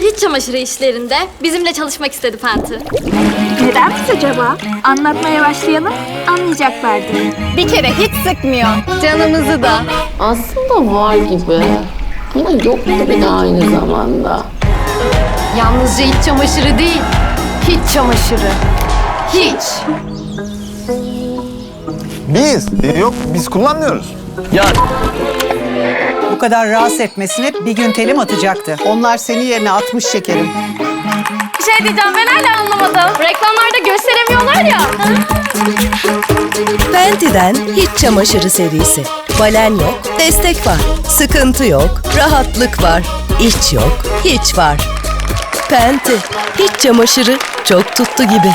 iç çamaşırı işlerinde bizimle çalışmak istedi Penti. Nedenmiş acaba? Anlatmaya başlayalım, anlayacaklardır. Bir kere hiç sıkmıyor. Canımızı da. Aslında var gibi. Ama yok gibi de aynı zamanda. Yalnızca iç çamaşırı değil, hiç çamaşırı. Hiç. Biz? E, Yok biz kullanmıyoruz. Bu kadar rahatsız etmesine bir gün telim atacaktı. Onlar seni yerine atmış şekerim. Bir şey diyeceğim ben hala anlamadım. Reklamlarda gösteremiyorlar ya. Penti'den hiç çamaşırı serisi. Balen yok, destek var. Sıkıntı yok, rahatlık var. İç yok, hiç var. Penti, hiç çamaşırı çok tuttu gibi.